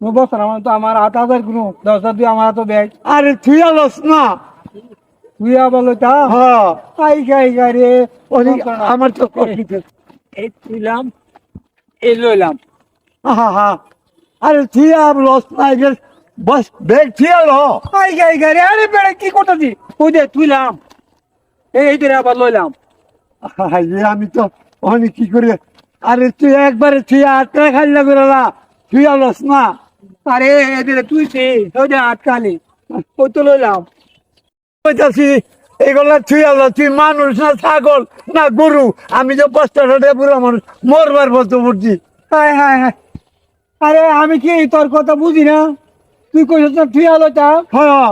বস্তা আমার তো আমার আট হাজার কোনো। দশ হাজার দিয়ে আমার তো ব্যাগ আরে তুই আলোস না। তুই আবার লইতা? হ্যাঁ। আই গাই গাই রে। আমার তো এই তুইলাম এই লইলাম। হা হা। আরে তুই আর লস না বস ব্যাগ তুই আলো আই গাই গাই রে। আরে বেড়ে কি করতেছি? ওই দে তুইলাম। এই দিনে আবার লইলাম। আমি তো অনেক কি করে। আরে তুই একবারে তুই আটটা খালি লাগবে না তুই আলোস না। আরে তুই সে ওই আটকালি। ও তো লইলাম। বলতেছি এগুলো তুই আলো, তুই মানুষ না ছাগল না গরু? আমি যে বস্তা ঠাটে বুড়ো মানুষ, মরবার বলতে পড়ছি হ্যাঁ হ্যাঁ হ্যাঁ। আরে আমি কি তোর কথা বুঝি না? তুই কইছিস না তুই আলোটা হ্যাঁ।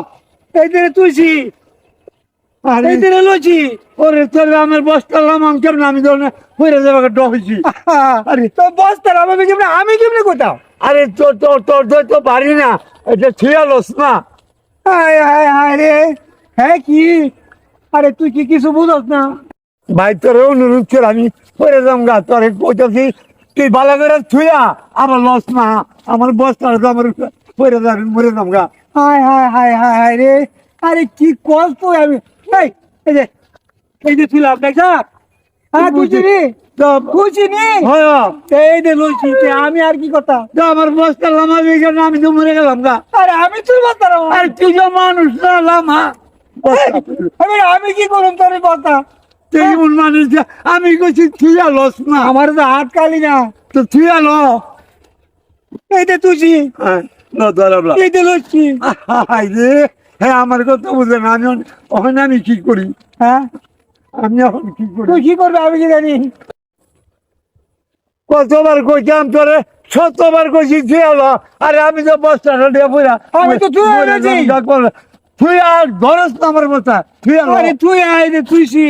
এই দিনে তুইছি আরে। এই দিনে লইছি ওরে তোর আমার বস্তা লামাম কেমন আমি তো যাবে ডবেছি আরে তো বস্তার আমাকে কেমনে আমি কেমনে কোথাও আরে তোর তোর তোর তোর তো পারি না। এটা তুই না। হায় হায় হায় রে। হ্যাঁ কি? আরে তুই কি কিছু বুঝস না? ভাই তোর অনুরোধ করে আমি যাম গা। তোর কইতাছি তুই ভালো করে থুয়া আমার লস না। আমার বস্তা তো আমার মরে যাম গা। হায় হায় হায় হায় হায় রে। আরে কি কষ্ট আমি এই এই যে এই যে তুই দেখছ হ্যাঁ তুই চিনি তো তুই চিনি হ্যাঁ। এই যে লইছি আমি আর কি কথা? আমার বস্তা লামা গেল আমি তো মরে গেলাম গা আরে আমি তুই বস্তার আর তুই যে মানুষ না লামা। আমি কি করুম তোর কথা তুই মানুষ আমি কইছি তুই লস না। আমার তো হাত কালি না। তো তুই আলো এই যে তুই হ্যাঁ না ধরাবলা এই যে লইছি হাই রে। হ্যাঁ আমার কথা বুঝে না আমি এখন- ওখানে আমি কি করি? হ্যাঁ? আমি এখন কি করি? তুই কি করবে? আমি কি জানি। কতবার কইতাম তোরে? শতবার কইছি তুই আলো আরে আমি তো বস্তাটা দিয়ে পুরা আমি তো তুই। তুই আর ধরস না আমার বস্তা তুই আরে তুই আই রে তুই সি।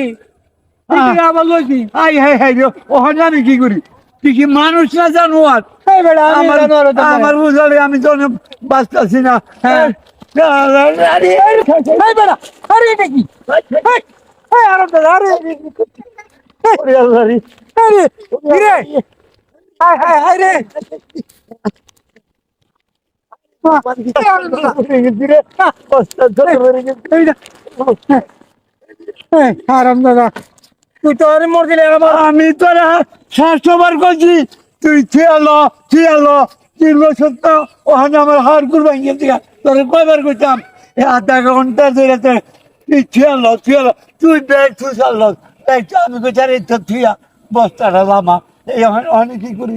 এই যে হ্যাঁ। আবার লইছি? আই হাই হাই রে। ওখানে আমি কি করি? তুই কি মানুষ না জানো আর এই বেটা আমি আমার বুঝালে আমি তো বাঁচতেছি না। হ্যাঁ। আরাম দাদা, তুই তো আরে মর আমি তোরা স্বাস্থ্যবার করছি। তুই থিয়ালো থিয়ালো তিন বছর তো ওখানে আমার হাড় কুরবান গেছে তোরে কয়বার করতাম এই আধা ঘণ্টা ধরে তুই থিয়ালো থিয়ালো তুই ব্যাগ চাললো তাই আমি কইছি আরে তো থিয়া বস্তাটা লামা এই ওখানে কি করি?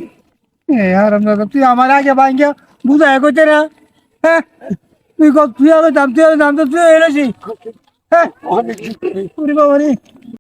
এই আরাম দাদা তুই আমার আগে ভাঙ্গা বুঝাই কইতে না। হ্যাঁ তুই তুই আরও দাম তুই আরও দাম তো তুই এনেছি হ্যাঁ ওখানে কি করি? বাবা